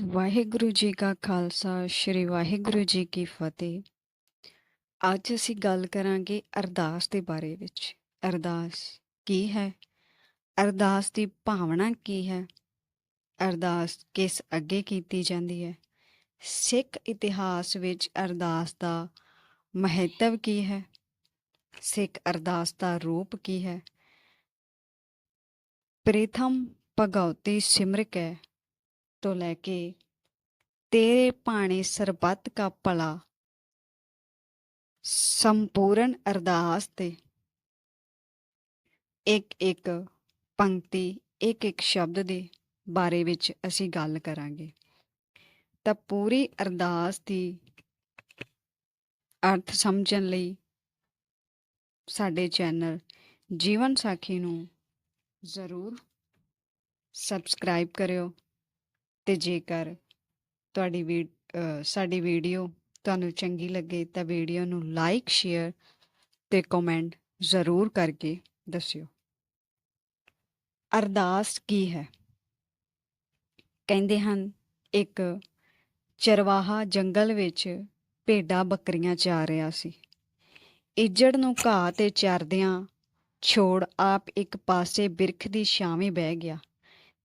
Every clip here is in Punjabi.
ਵਾਹਿਗੁਰੂ ਜੀ ਕਾ ਖਾਲਸਾ, ਸ੍ਰੀ ਵਾਹਿਗੁਰੂ ਜੀ ਕੀ ਫਤਿਹ। ਅੱਜ ਅਸੀਂ ਗੱਲ ਕਰਾਂਗੇ ਅਰਦਾਸ ਦੇ ਬਾਰੇ ਵਿੱਚ। ਅਰਦਾਸ ਕੀ ਹੈ? ਅਰਦਾਸ ਦੀ ਭਾਵਨਾ ਕੀ ਹੈ? ਅਰਦਾਸ ਕਿਸ ਅੱਗੇ ਕੀਤੀ ਜਾਂਦੀ ਹੈ? ਸਿੱਖ ਇਤਿਹਾਸ ਵਿੱਚ ਅਰਦਾਸ ਦਾ ਮਹੱਤਵ ਕੀ ਹੈ? ਸਿੱਖ ਅਰਦਾਸ ਦਾ ਰੂਪ ਕੀ ਹੈ? ਪ੍ਰਥਮ ਭਗਉਤੀ ਸਿਮਰਕੈ ਤੋਂ ਲੈ ਕੇ ਤੇਰੇ ਭਾਣੇ ਸਰਬੱਤ ਕਾ ਭਲਾ ਸੰਪੂਰਨ ਅਰਦਾਸ ਤੇ ਇੱਕ ਇੱਕ ਪੰਕਤੀ, ਇੱਕ ਇੱਕ ਸ਼ਬਦ ਦੇ ਬਾਰੇ ਵਿੱਚ ਅਸੀਂ ਗੱਲ ਕਰਾਂਗੇ। ਤਾਂ ਪੂਰੀ ਅਰਦਾਸ ਦੀ ਅਰਥ ਸਮਝਣ ਲਈ ਸਾਡੇ ਚੈਨਲ ਜੀਵਨ ਸਾਖੀ ਨੂੰ ਜ਼ਰੂਰ ਸਬਸਕ੍ਰਾਈਬ ਕਰਿਓ। ਤੇ ਜੇਕਰ ਤੁਹਾਡੀ ਵੀ ਸਾਡੀ ਵੀਡੀਓ ਤੁਹਾਨੂੰ ਚੰਗੀ ਲੱਗੇ ਤਾਂ ਵੀਡੀਓ ਨੂੰ ਲਾਈਕ ਸ਼ੇਅਰ ਤੇ ਕਮੈਂਟ ਜ਼ਰੂਰ ਕਰਕੇ ਦੱਸਿਓ। ਅਰਦਾਸ ਕੀ ਹੈ? ਕਹਿੰਦੇ ਹਨ, ਇੱਕ ਚਰਵਾਹਾ ਜੰਗਲ ਵਿੱਚ ਭੇਡਾਂ ਬੱਕਰੀਆਂ ਚਾਰ ਰਿਹਾ ਸੀ। ਇੱਜੜ ਨੂੰ ਘਾਹ ਤੇ ਚਰਦਿਆਂ ਛੋੜ ਆਪ ਇੱਕ ਪਾਸੇ ਬਿਰਖ ਦੀ ਛਾਵੇਂ ਬਹਿ ਗਿਆ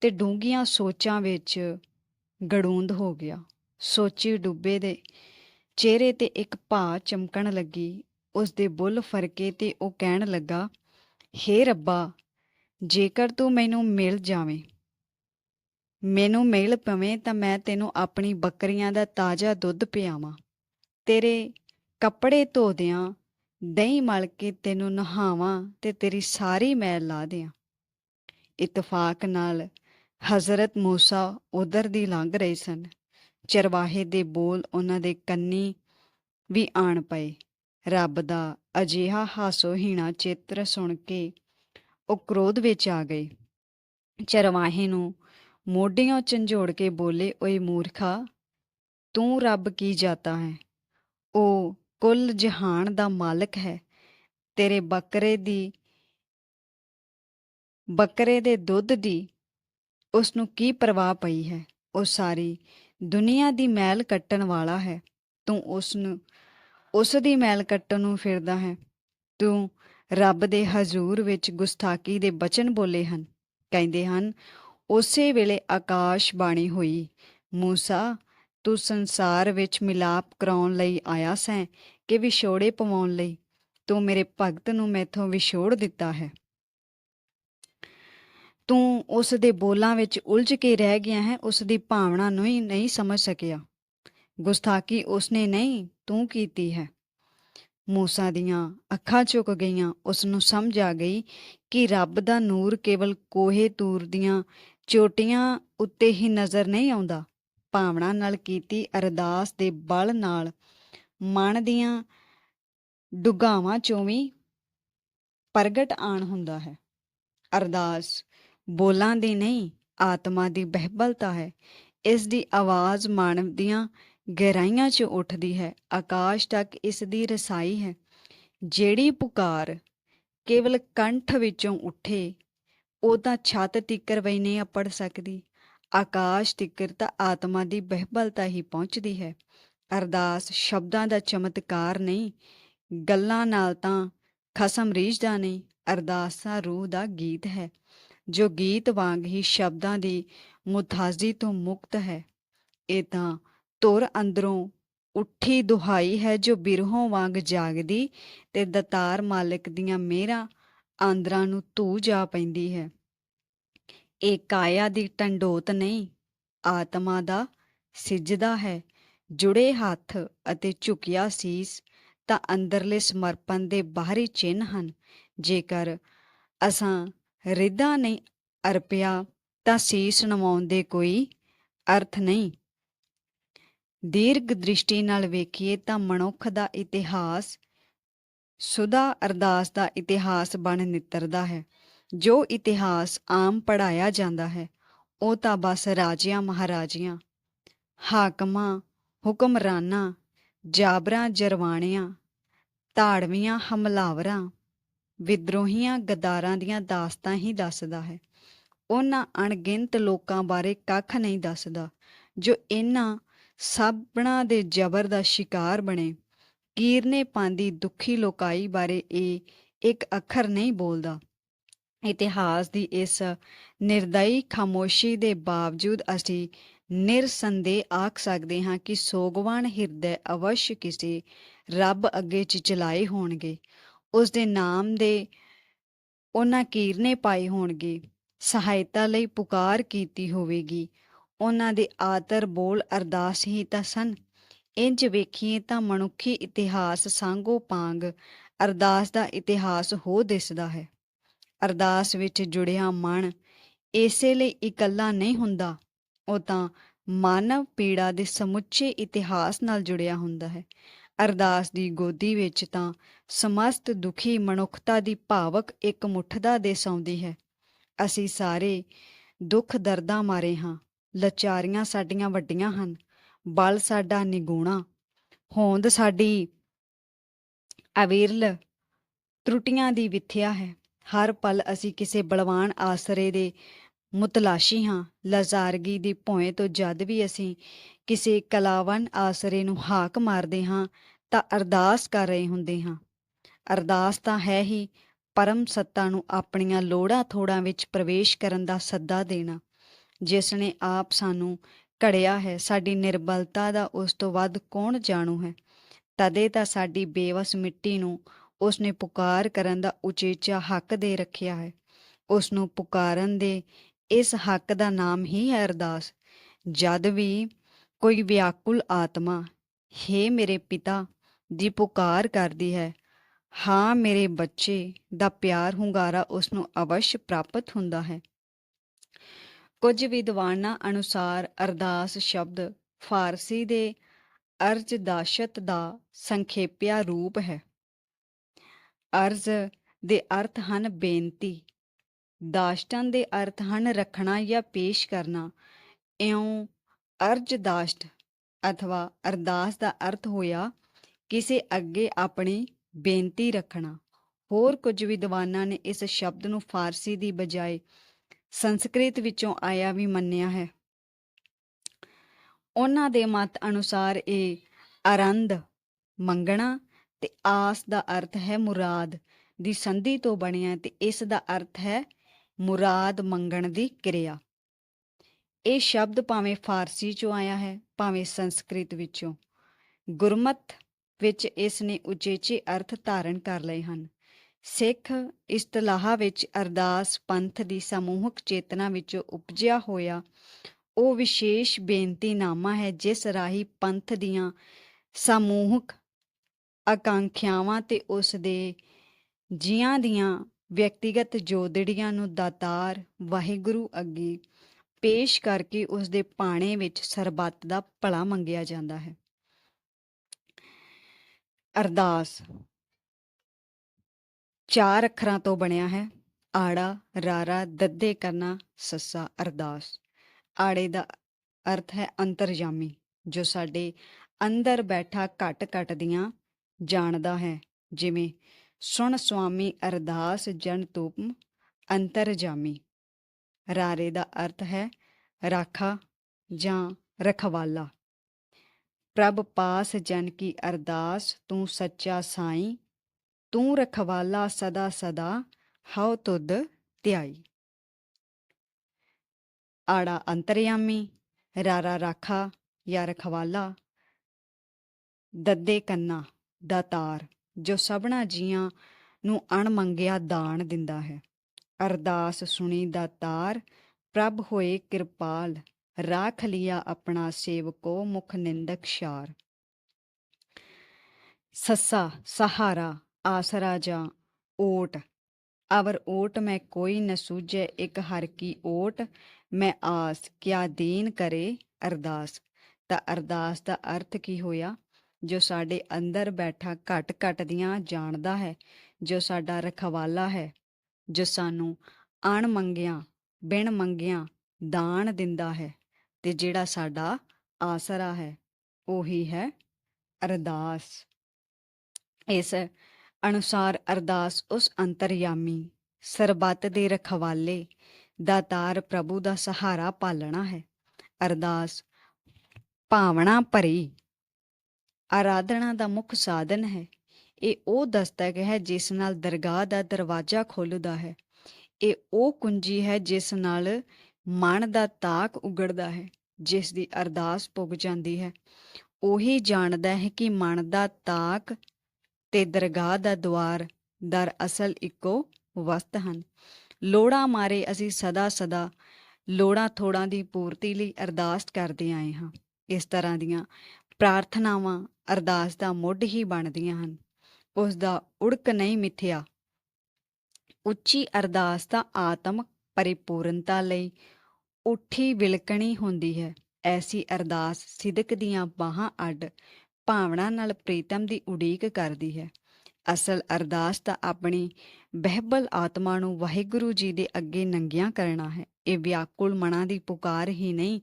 ਤੇ ਡੂੰਘੀਆਂ ਸੋਚਾਂ ਵਿੱਚ ਗੜੂੰਦ ਹੋ ਗਿਆ। ਸੋਚੀ ਡੁੱਬੇ ਦੇ ਚਿਹਰੇ ਤੇ ਇੱਕ ਭਾ ਚਮਕਣ ਲੱਗੀ। ਉਸ ਦੇ ਬੁੱਲ ਫਰਕੇ ਤੇ ਉਹ ਕਹਿਣ ਲੱਗਾ, ਹੇ ਰੱਬਾ, ਜੇਕਰ ਤੂੰ ਮੈਨੂੰ ਮਿਲ ਜਾਵੇਂ, ਮੈਨੂੰ ਮਿਲ ਪਵੇਂ ਤਾਂ ਮੈਂ ਤੈਨੂੰ ਆਪਣੀ ਬੱਕਰੀਆਂ ਦਾ ਤਾਜ਼ਾ ਦੁੱਧ ਪਿਆਵਾਂ। ਤੇਰੇ ਕੱਪੜੇ ਧੋ ਦਿਆਂ, ਦਹੀਂ ਮਲ ਕੇ ਤੈਨੂੰ ਨਹਾਵਾਂ ਤੇ ਤੇਰੀ ਸਾਰੀ ਮੈਲ ਲਾ ਦਿਆਂ। ਇਤਫਾਕ ਨਾਲ ਹਜ਼ਰਤ ਮੂਸਾ ਉਧਰ ਦੀ ਲੰਘ ਰਹੇ ਸਨ। ਚਰਵਾਹੇ ਦੇ ਬੋਲ ਉਹਨਾਂ ਦੇ ਕੰਨੀ ਵੀ ਆਣ ਪਏ। ਰੱਬ ਦਾ ਅਜਿਹਾ ਹਾਸੋਹੀਣਾ ਚਿੱਤਰ ਸੁਣ ਕੇ ਉਹ ਕ੍ਰੋਧ ਵਿੱਚ ਆ ਗਏ। ਚਰਵਾਹੇ ਨੂੰ ਮੋਢਿਆਂ ਝੰਜੋੜ ਕੇ ਬੋਲੇ, ਓਏ ਮੂਰਖਾ, ਤੂੰ ਰੱਬ ਕੀ ਜਾਤਾ ਹੈ? ਉਹ ਕੁੱਲ ਜਹਾਨ ਦਾ ਮਾਲਕ ਹੈ। ਤੇਰੇ ਬੱਕਰੇ ਦੀ, ਬੱਕਰੇ ਦੇ ਦੁੱਧ ਦੀ ਉਸ ਨੂੰ ਕੀ ਪਰਵਾਹ ਪਈ ਹੈ? ਉਹ ਸਾਰੀ ਦੁਨੀਆ ਦੀ ਮੈਲ ਕੱਟਣ ਵਾਲਾ ਹੈ। ਤੂੰ ਉਸ ਨੂੰ ਉਸ ਦੀ ਮੈਲ ਕੱਟਣ ਨੂੰ ਫਿਰਦਾ ਹੈ। ਤੂੰ ਰੱਬ ਦੇ ਹਜ਼ੂਰ ਵਿੱਚ ਗੁਸਤਾਖੀ ਦੇ ਬਚਨ ਬੋਲੇ ਹਨ। ਕਹਿੰਦੇ ਹਨ, ਉਸੇ ਵੇਲੇ ਆਕਾਸ਼ ਬਾਣੀ ਹੋਈ, ਮੂਸਾ, ਤੂੰ ਸੰਸਾਰ ਵਿੱਚ ਮਿਲਾਪ ਕਰਾਉਣ ਲਈ ਆਇਆ ਸੈਂ ਕਿ ਵਿਛੋੜੇ ਪਵਾਉਣ ਲਈ। ਤੂੰ ਮੇਰੇ ਭਗਤ ਨੂੰ ਮੈਥੋਂ ਵਿਛੋੜ ਦਿੱਤਾ ਹੈ। ਤੂੰ ਉਸ ਦੇ ਬੋਲਾਂ ਵਿੱਚ ਉਲਝ ਕੇ ਰਹਿ ਗਿਆ ਹੈ, ਉਸ ਦੀ ਭਾਵਨਾ ਨੂੰ ਹੀ ਨਹੀਂ ਸਮਝ ਸਕਿਆ। ਗੁਸਤਾਖੀ ਉਸਨੇ ਨਹੀਂ, ਤੂੰ ਕੀਤੀ ਹੈ। ਮੂਸਾ ਦੀਆਂ ਅੱਖਾਂ ਝੁਕ ਗਈਆਂ। ਉਸ ਨੂੰ ਸਮਝ ਆ ਗਈ ਕਿ ਰੱਬ ਦਾ ਨੂਰ ਕੇਵਲ ਕੋਹੇ ਤੂਰ ਦੀਆਂ ਚੋਟੀਆਂ ਉੱਤੇ ਹੀ ਨਜ਼ਰ ਨਹੀਂ ਆਉਂਦਾ। ਭਾਵਨਾ ਨਾਲ ਕੀਤੀ ਅਰਦਾਸ ਦੇ ਬਲ ਨਾਲ ਮਨ ਦੀਆਂ ਡੁਗਾਵਾਂ ਚੋਂ ਵੀ ਪ੍ਰਗਟ ਆਣ ਹੁੰਦਾ ਹੈ। ਅਰਦਾਸ ਬੋਲਾਂ ਦੀ ਨਹੀਂ, ਆਤਮਾ ਦੀ ਬਹਿਬਲਤਾ ਹੈ। ਇਸ ਦੀ ਆਵਾਜ਼ ਮਾਨਵ ਦੀਆਂ ਗਹਿਰਾਈਆਂ 'ਚ ਉੱਠਦੀ ਹੈ। ਆਕਾਸ਼ ਤੱਕ ਇਸ ਦੀ ਰਸਾਈ ਹੈ। ਜਿਹੜੀ ਪੁਕਾਰ ਕੇਵਲ ਕੰਠ ਵਿੱਚੋਂ ਉੱਠੇ, ਉਹ ਤਾਂ ਛੱਤ ਤਿੱਕਰ ਵੀ ਨਹੀਂ ਅਪੜ ਸਕਦੀ। ਆਕਾਸ਼ ਤਿੱਕਰ ਤਾਂ ਆਤਮਾ ਦੀ ਬਹਿਬਲਤਾ ਹੀ ਪਹੁੰਚਦੀ ਹੈ। ਅਰਦਾਸ ਸ਼ਬਦਾਂ ਦਾ ਚਮਤਕਾਰ ਨਹੀਂ, ਗੱਲਾਂ ਨਾਲ ਤਾਂ ਖਸਮ ਰੀਝਦਾ ਨਹੀਂ। ਅਰਦਾਸਾ ਰੂਹ ਦਾ ਗੀਤ ਹੈ। ਜੋ ਗੀਤ ਵਾਂਗ ਹੀ ਸ਼ਬਦਾਂ ਦੀ ਮੁਤਾਜ਼ੀ ਤੋਂ ਮੁਕਤ ਹੈ। ਇਹ ਤਾਂ ਤੁਰ ਅੰਦਰੋਂ ਉੱਠੀ ਦੁਹਾਈ ਹੈ ਜੋ ਬਿਰਹੋਂ ਵਾਂਗ ਜਾਗਦੀ ਤੇ ਦਤਾਰ ਮਾਲਕ ਦੀਆਂ ਮਿਹਰਾਂ ਆਂਦਰਾਂ ਨੂੰ ਧੂ ਜਾ ਪੈਂਦੀ ਹੈ। ਇਹ ਕਾਇਆ ਦੀ ਟੰਡੋਤ ਨਹੀਂ, ਆਤਮਾ ਦਾ ਸਿਜਦਾ ਹੈ। ਜੁੜੇ ਹੱਥ ਅਤੇ ਝੁਕਿਆ ਸੀਸ ਤਾਂ ਅੰਦਰਲੇ ਸਮਰਪਣ ਦੇ ਬਾਹਰੀ ਚਿੰਨ ਹਨ। ਜੇਕਰ ਅਸਾਂ ਰਿਦਾ ਨਹੀਂ ਅਰਪਿਆ ਤਾਂ ਸੀਸ ਨਵਾਉਣ ਦੇ ਕੋਈ ਅਰਥ ਨਹੀਂ। ਦੀਰਘ ਦ੍ਰਿਸ਼ਟੀ ਨਾਲ ਵੇਖੀਏ ਤਾਂ ਮਨੁੱਖ ਦਾ ਇਤਿਹਾਸ ਸੁਦਾ ਅਰਦਾਸ ਦਾ ਇਤਿਹਾਸ ਬਣ ਨਿੱਤਰਦਾ ਹੈ। ਜੋ ਇਤਿਹਾਸ ਆਮ ਪੜਾਇਆ ਜਾਂਦਾ ਹੈ, ਉਹ ਤਾਂ ਬਸ ਰਾਜਿਆਂ ਮਹਾਰਾਜਿਆਂ, ਹਾਕਮਾਂ, ਹੁਕਮਰਾਨਾਂ, ਜਾਬਰਾਂ, ਜਰਵਾਣਿਆਂ, ਧਾੜਵੀਆਂ, ਹਮਲਾਵਰਾਂ ਵਿਦਰੋਹੀਆਂ ਗਦਾਰਾਂ ਦੀਆਂ ਦਾਸਤਾਂ ਹੀ ਦੱਸਦਾ ਹੈ। ਉਹਨਾਂ ਅਣਗਿਣਤ ਲੋਕਾਂ ਬਾਰੇ ਕੱਖ ਨਹੀਂ ਦੱਸਦਾ, ਜੋ ਇਹਨਾਂ ਸਭਨਾਂ ਦੇ ਜ਼ਬਰ ਦਾ ਸ਼ਿਕਾਰ ਬਣੇ। ਕੀਰਨੇ ਪਾਂਦੀ ਦੁਖੀ ਲੋਕਾਈ ਬਾਰੇ ਇਹ ਇੱਕ ਅੱਖਰ ਨਹੀਂ ਬੋਲਦਾ। ਇਤਿਹਾਸ ਦੀ ਇਸ ਨਿਰਦਈ ਖਾਮੋਸ਼ੀ ਦੇ ਬਾਵਜੂਦ ਅਸੀਂ ਨਿਰਸੰਦੇਹ ਆਖ ਸਕਦੇ ਹਾਂ ਕਿ ਸੋਗਵਾਨ ਹਿਰਦੇ ਅਵਸ਼ ਕਿਸੇ ਰੱਬ ਅੱਗੇ ਚਿਚਲਾਏ ਹੋਣਗੇ। ਉਸ ਦੇ ਨਾਮ ਦੇ ਉਹਨਾਂ ਕੀਰਨੇ ਪਾਏ ਹੋਣਗੇ, ਸਹਾਇਤਾ ਲਈ ਪੁਕਾਰ ਕੀਤੀ ਹੋਵੇਗੀ। ਉਹਨਾਂ ਦੇ ਆਦਰ ਬੋਲ ਅਰਦਾਸ ਹੀ ਤਾਂ ਸਨ। ਇੰਜ ਵੇਖੀਏ ਤਾਂ ਮਨੁੱਖੀ ਇਤਿਹਾਸ ਸਾਂਗੋ ਪਾਂਗ ਅਰਦਾਸ ਦਾ ਇਤਿਹਾਸ ਹੋ ਦਿਸਦਾ ਹੈ। ਅਰਦਾਸ ਵਿੱਚ ਜੁੜਿਆ ਮਨ ਇਸੇ ਲਈ ਇਕੱਲਾ ਨਹੀਂ ਹੁੰਦਾ, ਉਹ ਤਾਂ ਮਾਨਵ ਪੀੜਾ ਦੇ ਸਮੁੱਚੇ ਇਤਿਹਾਸ ਨਾਲ ਜੁੜਿਆ ਹੁੰਦਾ ਹੈ। ਅਰਦਾਸ ਦੀ ਗੋਦੀ ਵਿੱਚ ਤਾਂ ਸਮਸਤ ਦੁਖੀ ਮਨੁੱਖਤਾ ਦੀ ਭਾਵਕ ਇੱਕ ਮੁੱਠਦਾ ਦੇ ਸੌਂਦੀ ਹੈ। ਅਸੀਂ ਸਾਰੇ ਦੁੱਖ ਦਰਦਾਂ ਮਾਰੇ ਹਾਂ। ਲਾਚਾਰੀਆਂ ਸਾਡੀਆਂ ਵੱਡੀਆਂ ਹਨ। ਬਲ ਸਾਡਾ ਨਿਗੂਣਾ। ਹੋਂਦ ਸਾਡੀ ਅਵਿਰਲ ਤਰੁੱਟੀਆਂ ਦੀ ਵਿਥਿਆ ਹੈ। ਹਰ ਪਲ ਅਸੀਂ ਕਿਸੇ ਬਲਵਾਨ ਆਸਰੇ ਦੇ ਮੁਤਲਾਸ਼ੀ ਹਾਂ। ਲਾਜ਼ਾਰਗੀ ਦੀ ਭੋਏ ਤੋਂ ਜਦ ਵੀ ਅਸੀਂ ਕਿਸੇ ਕਲਾਵਨ ਆਸਰੇ ਨੂੰ ਹਾਕ ਮਾਰਦੇ ਹਾਂ ਤਾਂ ਅਰਦਾਸ ਕਰ ਰਹੇ ਹੁੰਦੇ ਹਾਂ। ਅਰਦਾਸ ਤਾਂ ਹੈ ਹੀ ਪਰਮ ਸੱਤਾ ਨੂੰ ਆਪਣੀਆਂ ਲੋੜਾਂ ਥੋੜਾਂ ਵਿੱਚ ਪ੍ਰਵੇਸ਼ ਕਰਨ ਦਾ ਸੱਦਾ ਦੇਣਾ। ਜਿਸ ਨੇ ਆਪ ਸਾਨੂੰ ਘੜਿਆ ਹੈ, ਸਾਡੀ ਨਿਰਬਲਤਾ ਦਾ ਉਸ ਤੋਂ ਵੱਧ ਕੌਣ ਜਾਣੂ ਹੈ? ਤਦੇ ਤਾਂ ਸਾਡੀ ਬੇਵਸ ਮਿੱਟੀ ਨੂੰ ਉਸ ਨੇ ਪੁਕਾਰ ਕਰਨ ਦਾ ਉਚੇਚਾ ਹੱਕ ਦੇ ਰੱਖਿਆ ਹੈ। ਉਸ ਨੂੰ ਪੁਕਾਰਨ ਦੇ ਇਸ ਹੱਕ ਦਾ ਨਾਮ ਹੀ ਹੈ ਅਰਦਾਸ। ਜਦ ਵੀ ਕੋਈ ਵਿਆਕੁਲ ਆਤਮਾ, ਹੇ ਮੇਰੇ ਪਿਤਾ, ਦੀ ਪੁਕਾਰ ਕਰਦੀ ਹੈ। ਹਾਂ, ਮੇਰੇ ਬੱਚੇ ਦਾ ਪਿਆਰ ਹੁੰਗਾਰਾ ਉਸ ਨੂੰ ਅਵਸ਼ ਪ੍ਰਾਪਤ ਹੁੰਦਾ ਹੈ। ਕੁਝ ਵਿਦਵਾਨਾਂ ਅਨੁਸਾਰ ਅਰਦਾਸ ਸ਼ਬਦ ਫਾਰਸੀ ਦੇ ਅਰਜ਼ ਦਾਸ਼ਤ ਦਾ ਸੰਖੇਪਿਆ ਰੂਪ ਹੈ। ਅਰਜ਼ ਦੇ ਅਰਥ ਹਨ ਬੇਨਤੀ ਦਾਸ਼ਟਨ ਦੇ ਅਰਥ ਹਨ ਰੱਖਣਾ ਜਾਂ ਪੇਸ਼ ਕਰਨਾ। ਇਉਂ ਅਰਜਦਾਸ਼ਟ ਅਥਵਾ ਅਰਦਾਸ ਦਾ ਅਰਥ ਹੋਇਆ, ਕਿਸੇ ਅੱਗੇ ਆਪਣੀ ਬੇਨਤੀ ਰੱਖਣਾ। ਹੋਰ ਕੁਝ ਵਿਦਵਾਨਾਂ ਨੇ ਇਸ ਸ਼ਬਦ ਨੂੰ ਫਾਰਸੀ ਦੀ ਬਜਾਏ ਸੰਸਕ੍ਰਿਤ ਵਿੱਚੋਂ ਆਇਆ ਵੀ ਮੰਨਿਆ ਹੈ। ਉਹਨਾਂ ਦੇ ਮਤ ਅਨੁਸਾਰ ਇਹ ਆਨੰਦ ਮੰਗਣਾ ਤੇ ਆਸ ਦਾ ਅਰਥ ਹੈ ਮੁਰਾਦ ਦੀ ਸੰਧੀ ਤੋਂ ਬਣਿਆ ਤੇ ਇਸ ਦਾ ਅਰਥ ਹੈ ਮੁਰਾਦ ਮੰਗਣ ਦੀ ਕਿਰਿਆ। ਇਹ ਸ਼ਬਦ ਭਾਵੇਂ ਫਾਰਸੀ ਚੋਂ ਆਇਆ ਹੈ, ਭਾਵੇਂ ਸੰਸਕ੍ਰਿਤ ਵਿੱਚੋਂ। ਗੁਰਮਤ ਵਿੱਚ ਇਸ ਨੇ ਉਚੇਚੇ ਅਰਥ ਧਾਰਨ ਕਰ ਲਏ ਹਨ। ਸਿੱਖ ਇਸਤਲਾਹਾਂ ਵਿੱਚ ਅਰਦਾਸ ਪੰਥ ਦੀ ਸਮੂਹਕ ਚੇਤਨਾ ਵਿੱਚੋਂ ਉਪਜਿਆ ਹੋਇਆ ਉਹ ਵਿਸ਼ੇਸ਼ ਬੇਨਤੀ ਨਾਮਾ ਹੈ, ਜਿਸ ਰਾਹੀਂ ਪੰਥ ਦੀਆਂ ਸਮੂਹਕ ਆਕਾਂਖਿਆਵਾਂ ਤੇ ਉਸ ਦੇ ਜੀਆਂ ਦੀਆਂ ਵਿਅਕਤੀਗਤ ਜੋਦੜੀਆਂ ਨੂੰ ਦਾਤਾਰ ਵਾਹਿਗੁਰੂ ਅੱਗੇ ਪੇਸ਼ ਕਰਕੇ ਉਸ ਦੇ ਪਾਣੇ ਵਿੱਚ ਸਰਬੱਤ ਦਾ ਭਲਾ ਮੰਗਿਆ ਜਾਂਦਾ ਹੈ। ਅਰਦਾਸ। ਚਾਰ ਅੱਖਰਾਂ ਤੋਂ ਬਣਿਆ ਹੈ। ਆੜਾ, ਰਾਰਾ, ਦੱਦੇ ਕਰਨਾ, ਸੱਸਾ, ਅਰਦਾਸ। ਆੜੇ ਦਾ ਅਰਥ ਹੈ ਅੰਤਰਜਾਮੀ, ਜੋ ਸਾਡੇ ਅੰਦਰ ਬੈਠਾ ਘਟ ਘਟ ਦੀਆਂ ਜਾਣਦਾ ਹੈ। ਜਿਵੇਂ, ਸੁਣ ਸੁਆਮੀ ਅਰਦਾਸ ਜਨ ਤੁਮ ਅੰਤਰਜਾਮੀ। ਰਾਰੇ ਦਾ ਅਰਥ ਹੈ ਰਾਖਾ ਜਾਂ ਰਖਵਾਲਾ। ਪ੍ਰਭ ਪਾਸ ਜਨ ਕੀ ਅਰਦਾਸ ਤੂੰ ਸੱਚਾ ਸਾਈਂ, ਤੂੰ ਰਖਵਾਲਾ ਸਦਾ ਸਦਾ, ਹਉ ਤੁਧ ਧਿਆਈ। ਆੜਾ ਅੰਤਰਯਾਮੀ, ਰਾਰਾ ਰਾਖਾ ਜਾਂ ਰਖਵਾਲਾ। ਦੱਦੇ ਕੰਨਾ ਦਾਤਾਰ ਜੋ ਸਭਨਾ ਜੀਆਂ ਨੂੰ ਅਣਮੰਗਿਆ ਦਾਨ ਦਿੰਦਾ ਹੈ। ਅਰਦਾਸ ਸੁਣੀ ਦਾਤਾਰ ਪ੍ਰਭ ਹੋਏ ਕਿਰਪਾਲ, ਰਾਖ ਲਿਆ ਆਪਣਾ ਸੇਵਕੋ ਮੁਖ ਨਿੰਦਕ ਸ਼ਾਰ ਸੱਸਾ, ਸਹਾਰਾ, ਆਸਰਾ ਜਾਂ ਓਟ, ਅਵਰ ਓਟ ਮੈਂ ਕੋਈ ਨ ਸੂਝੇ, ਇਕ ਹਰ ਕੀ ਓਟ ਮੈਂ ਆਸ, ਕਿਆ ਦੀਨ ਕਰੇ ਅਰਦਾਸ। ਤਾਂ ਅਰਦਾਸ ਦਾ ਅਰਥ ਕੀ ਹੋਇਆ? ਜੋ ਸਾਡੇ ਅੰਦਰ ਬੈਠਾ ਘਟ ਘਟ ਦੀਆਂ ਜਾਣਦਾ ਹੈ, ਜੋ ਸਾਡਾ ਰਖਵਾਲਾ ਹੈ ਜੋ ਸਾਨੂੰ ਅਣ ਮੰਗਿਆ ਬਿਨ ਮੰਗਿਆ ਦਾਨ ਦਿੰਦਾ ਹੈ ਤੇ ਜਿਹੜਾ ਸਾਡਾ ਆਸਰਾ ਹੈ, ਉਹੀ ਹੈ ਅਰਦਾਸ। ਇਸ ਅਨੁਸਾਰ ਅਰਦਾਸ ਉਸ ਅੰਤਰਯਾਮੀ ਸਰਬੱਤ ਦੇ ਰਖਵਾਲੇ ਦਾਤਾਰ ਪ੍ਰਭੂ ਦਾ ਸਹਾਰਾ ਪਾਲਣਾ ਹੈ। ਅਰਦਾਸ ਭਾਵਨਾ ਭਰੀ ਆਰਾਧਨਾ ਦਾ ਮੁੱਖ ਸਾਧਨ ਹੈ। ਇਹ ਉਹ ਦਸਤਕ ਹੈ ਜਿਸ ਨਾਲ ਦਰਗਾਹ ਦਾ ਦਰਵਾਜ਼ਾ ਖੁੱਲਦਾ ਹੈ। ਇਹ ਉਹ ਕੁੰਜੀ ਹੈ ਜਿਸ ਨਾਲ ਮਨ ਦਾ ਤਾਕ ਉਗੜਦਾ ਹੈ, ਜਿਸ ਦੀ ਅਰਦਾਸ ਪੁੱਗ ਜਾਂਦੀ ਹੈ। ਉਹੀ ਜਾਣਦਾ ਹੈ ਕਿ ਮਨ ਦਾ ਤਾਕ ਤੇ ਦਰਗਾਹ ਦਾ ਦੁਆਰ ਦਰ ਅਸਲ ਇੱਕੋ ਵਸਤ ਹਨ। ਲੋੜਾ ਮਾਰੇ ਅਸੀਂ ਸਦਾ ਸਦਾ ਲੋੜਾਂ ਥੋੜਾਂ ਦੀ ਪੂਰਤੀ ਲਈ ਅਰਦਾਸ ਕਰਦੇ ਆਏ ਹਾਂ। ਇਸ ਤਰ੍ਹਾਂ ਦੀਆਂ ਪ੍ਰਾਰਥਨਾਵਾਂ ਅਰਦਾਸ ਦਾ ਮੁੱਢ ਹੀ ਬਣਦੀਆਂ ਹਨ। ਉਸ ਦਾ ਉੜਕ ਨਹੀਂ ਮਿਥਿਆ। ਉੱਚੀ ਅਰਦਾਸ ਤਾਂ ਆਤਮ ਪਰਿਪੂਰਨਤਾ ਲਈ ਉੱਠੀ ਵਿਲਕਣੀ ਹੁੰਦੀ ਹੈ। ਐਸੀ ਅਰਦਾਸ ਸਿਦਕ ਦੀਆਂ ਬਾਹਾਂ ਅੱਡ ਭਾਵਨਾ ਨਾਲ ਪ੍ਰੀਤਮ ਦੀ ਉਡੀਕ ਕਰਦੀ ਹੈ। ਅਸਲ ਅਰਦਾਸ ਤਾਂ ਆਪਣੀ ਬਹਿਬਲ ਆਤਮਾ ਨੂੰ ਵਾਹਿਗੁਰੂ ਜੀ ਦੇ ਅੱਗੇ ਨੰਗੀਆਂ ਕਰਨਾ ਹੈ। ਇਹ ਵਿਆਕੁਲ ਮਨਾਂ ਦੀ ਪੁਕਾਰ ਹੀ ਨਹੀਂ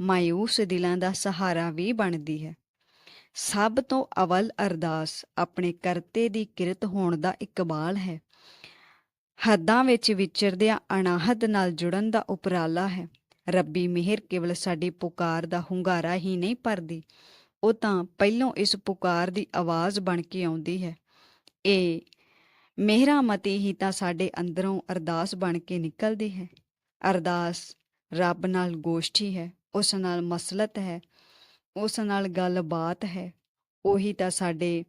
ਮਾਇੂਸ ਦਿਲਾਂ ਦਾ ਸਹਾਰਾ ਵੀ ਬਣਦੀ ਹੈ। ਸਭ ਤੋਂ ਅਵਲ ਅਰਦਾਸ ਆਪਣੇ ਕਰਤੇ ਦੀ ਕਿਰਤ ਹੋਣ ਦਾ ਇਕਬਾਲ ਹੈ। ਹੱਦਾਂ ਵਿੱਚ ਵਿਚਰਦਿਆਂ ਅਨਾਹਦ ਨਾਲ ਜੁੜਨ ਦਾ ਉਪਰਾਲਾ ਹੈ। ਰੱਬੀ ਮਿਹਰ ਕੇਵਲ ਸਾਡੀ ਪੁਕਾਰ ਦਾ ਹੁੰਗਾਰਾ ਹੀ ਨਹੀਂ ਭਰਦੀ, ਉਹ ਤਾਂ ਪਹਿਲੋਂ ਇਸ ਪੁਕਾਰ ਦੀ ਆਵਾਜ਼ ਬਣ ਕੇ ਆਉਂਦੀ ਹੈ। ਇਹ ਮਿਹਰਾਮਤੀ ਹੀ ਤਾਂ ਸਾਡੇ ਅੰਦਰੋਂ ਅਰਦਾਸ ਬਣ ਕੇ ਨਿਕਲਦੀ ਹੈ। ਅਰਦਾਸ ਰੱਬ ਨਾਲ ਗੋਸ਼ਠੀ ਹੈ, ਉਸ ਨਾਲ ਮਸਲਤ ਹੈ ਉਸ ਨਾਲ ਗੱਲਬਾਤ ਹੈ, ਉਹੀ ਤਾਂ ਸਾਡੇ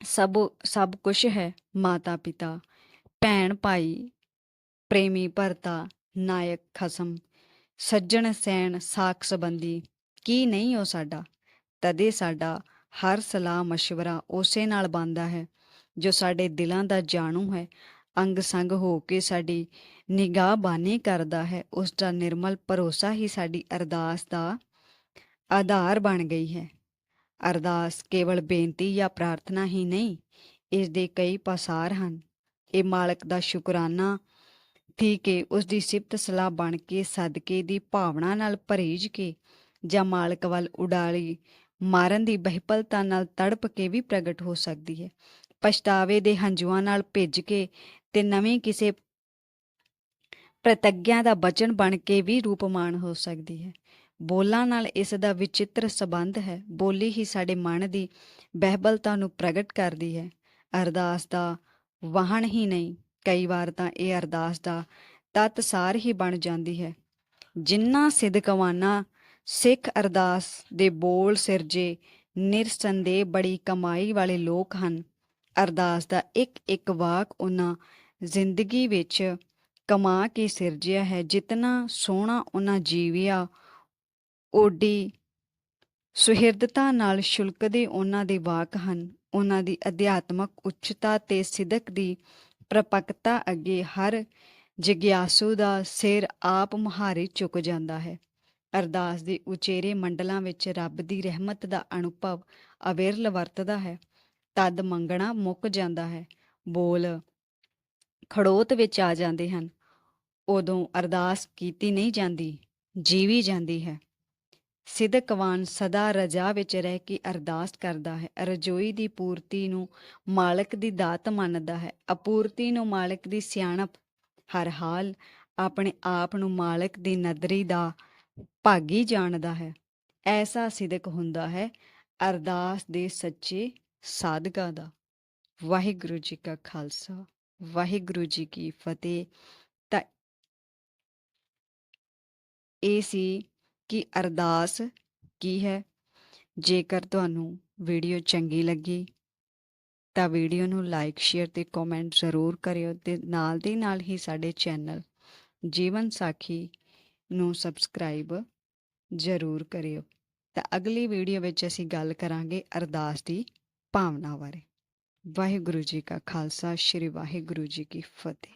ਸਭ ਸਭ ਕੁਝ ਹੈ ਮਾਤਾ ਪਿਤਾ ਭੈਣ ਭਾਈ, ਪ੍ਰੇਮੀ ਭਰਤਾ, ਨਾਇਕ ਖਸਮ, ਸੱਜਣ ਸੈਣ ਸਾਖ ਸੰਬੰਧੀ, ਕੀ ਨਹੀਂ ਉਹ ਸਾਡਾ? ਤਦੇ ਸਾਡਾ ਹਰ ਸਲਾਹ مشਵਰਾ ਉਸੇ ਨਾਲ ਬੰਦਾ ਹੈ, ਜੋ ਸਾਡੇ ਦਿਲਾਂ ਦਾ ਜਾਣੂ ਹੈ ਅੰਗ ਸੰਗ ਹੋ ਕੇ ਸਾਡੀ ਨਿਗਾਹ ਬਾਨੀ ਕਰਦਾ ਹੈ, ਉਸ ਦਾ ਨਿਰਮਲ ਭਰੋਸਾ ਹੀ ਸਾਡੀ ਅਰਦਾਸ ਦਾ ਆਧਾਰ ਬਣ ਗਈ ਹੈ। ਅਰਦਾਸ ਕੇਵਲ ਬੇਨਤੀ ਜਾਂ ਪ੍ਰਾਰਥਨਾ ਹੀ ਨਹੀਂ, ਇਸ ਦੇ ਕਈ ਪਾਸਾਰ ਹਨ। ਇਹ ਮਾਲਕ ਦਾ ਸ਼ੁਕਰਾਨਾ ਥੀ ਕਿ ਉਸ ਦੀ ਸਿਫਤ ਸਲਾਹ ਬਣ ਕੇ ਸਦਕੇ ਦੀ ਭਾਵਨਾ ਨਾਲ ਭਰੀਜ ਕੇ ਜਾਂ ਮਾਲਕ ਵੱਲ ਉਡਾਲੀ ਮਾਰਨ ਦੀ ਬਹਿਪਲਤਾ ਨਾਲ ਤੜਪ ਕੇ ਵੀ ਪ੍ਰਗਟ ਹੋ ਸਕਦੀ ਹੈ। ਪਛਤਾਵੇ ਦੇ ਹੰਝੂਆਂ ਨਾਲ ਭਿੱਜ ਕੇ ਤੇ ਨਵੇਂ ਕਿਸੇ ਪ੍ਰਤੱਗਿਆ ਦਾ ਬਚਨ ਬਣ ਕੇ ਵੀ ਰੂਪਮਾਨ ਹੋ ਸਕਦੀ ਹੈ। ਬੋਲਾਂ ਨਾਲ ਇਸ ਦਾ ਵਿਚਿੱਤਰ ਸਬੰਧ ਹੈ। ਬੋਲੀ ਹੀ ਸਾਡੇ ਮਨ ਦੀ ਬਹਿਬਲਤਾ ਨੂੰ ਪ੍ਰਗਟ ਕਰਦੀ ਹੈ। ਅਰਦਾਸ ਦਾ ਵਾਹਣ ਹੀ ਨਹੀਂ, ਕਈ ਵਾਰ ਤਾਂ ਇਹ ਅਰਦਾਸ ਦਾ ਤਤ ਹੀ ਬਣ ਜਾਂਦੀ ਹੈ। ਜਿੰਨਾ ਸਿਦਕਵਾਨਾ ਸਿੱਖ ਅਰਦਾਸ ਦੇ ਬੋਲ ਸਿਰਜੇ ਨਿਰਸੰਦੇਹ ਬੜੀ ਕਮਾਈ ਵਾਲੇ ਲੋਕ ਹਨ। ਅਰਦਾਸ ਦਾ ਇੱਕ ਇੱਕ ਵਾਕ ਉਹਨਾਂ ਜ਼ਿੰਦਗੀ ਵਿੱਚ ਕਮਾ ਕੇ ਸਿਰਜਿਆ ਹੈ। ਜਿਤਨਾ ਸੋਹਣਾ ਉਹਨਾਂ ਜੀਵਿਆ ਓਡੀ ਸੁਹਿਰਦਤਾ ਨਾਲ ਛੁਲਕਦੇ ਉਹਨਾਂ ਦੇ ਵਾਕ ਹਨ। ਉਹਨਾਂ ਦੀ ਅਧਿਆਤਮਕ ਉੱਚਤਾ ਤੇ ਸਿਦਕ ਦੀ ਪ੍ਰਪਕਤਾ ਅੱਗੇ ਹਰ ਜਿਗਿਆਸੂ ਦਾ ਸਿਰ ਆਪ ਮੁਹਾਰੇ ਝੁਕ ਜਾਂਦਾ ਹੈ। ਅਰਦਾਸ ਦੇ ਉਚੇਰੇ ਮੰਡਲਾਂ ਵਿੱਚ ਰੱਬ ਦੀ ਰਹਿਮਤ ਦਾ ਅਨੁਭਵ ਅਵਿਰਲ ਵਰਤਦਾ ਹੈ। ਤਦ ਮੰਗਣਾ ਮੁੱਕ ਜਾਂਦਾ ਹੈ। ਬੋਲ ਖੜੋਤ ਵਿੱਚ ਆ ਜਾਂਦੇ ਹਨ। ਉਦੋਂ ਅਰਦਾਸ ਕੀਤੀ ਨਹੀਂ ਜਾਂਦੀ, ਜੀਵੀ ਜਾਂਦੀ ਹੈ। ਸਿਦਕਵਾਨ ਸਦਾ ਰਜਾ ਵਿੱਚ ਰਹਿ ਕੇ ਅਰਦਾਸ ਕਰਦਾ ਹੈ। ਰਜੋਈ ਦੀ ਪੂਰਤੀ ਨੂੰ ਮਾਲਕ ਦੀ ਦਾਤ ਮੰਨਦਾ ਹੈ। ਅਪੂਰਤੀ ਨੂੰ ਮਾਲਕ ਦੀ ਸਿਆਣਪ ਹਰ ਹਾਲ ਆਪਣੇ ਆਪ ਨੂੰ ਮਾਲਕ ਦੀ ਨਦਰੀ ਦਾ ਭਾਗੀ ਜਾਣਦਾ ਹੈ। ਐਸਾ ਸਿਦਕ ਹੁੰਦਾ ਹੈ, ਅਰਦਾਸ ਦੇ ਸੱਚੇ ਸਾਧਕਾਂ ਦਾ। ਵਾਹਿਗੁਰੂ ਜੀ ਕਾ ਖਾਲਸਾ, ਵਾਹਿਗੁਰੂ ਜੀ ਕੀ ਫਤਿਹ। ਤਾਂ ਇਹ ਸੀ ਕਿ ਅਰਦਾਸ ਕੀ ਹੈ? ਜੇਕਰ ਤੁਹਾਨੂੰ ਵੀਡੀਓ ਚੰਗੀ ਲੱਗੀ, ਤਾਂ ਵੀਡੀਓ ਨੂੰ ਲਾਈਕ ਸ਼ੇਅਰ ਤੇ ਕਮੈਂਟ ਜ਼ਰੂਰ ਕਰਿਓ ਤੇ ਨਾਲ ਦੀ ਨਾਲ ਹੀ ਸਾਡੇ ਚੈਨਲ ਜੀਵਨ ਸਾਖੀ ਨੂੰ ਸਬਸਕ੍ਰਾਈਬ ਜ਼ਰੂਰ ਕਰਿਓ। ਤਾਂ ਅਗਲੀ ਵੀਡੀਓ ਵਿੱਚ ਅਸੀਂ ਗੱਲ ਕਰਾਂਗੇ ਅਰਦਾਸ ਦੀ ਭਾਵਨਾ ਬਾਰੇ। ਵਾਹਿਗੁਰੂ ਜੀ ਕਾ ਖਾਲਸਾ, ਸ੍ਰੀ ਵਾਹਿਗੁਰੂ ਜੀ ਕੀ ਫਤਿਹ।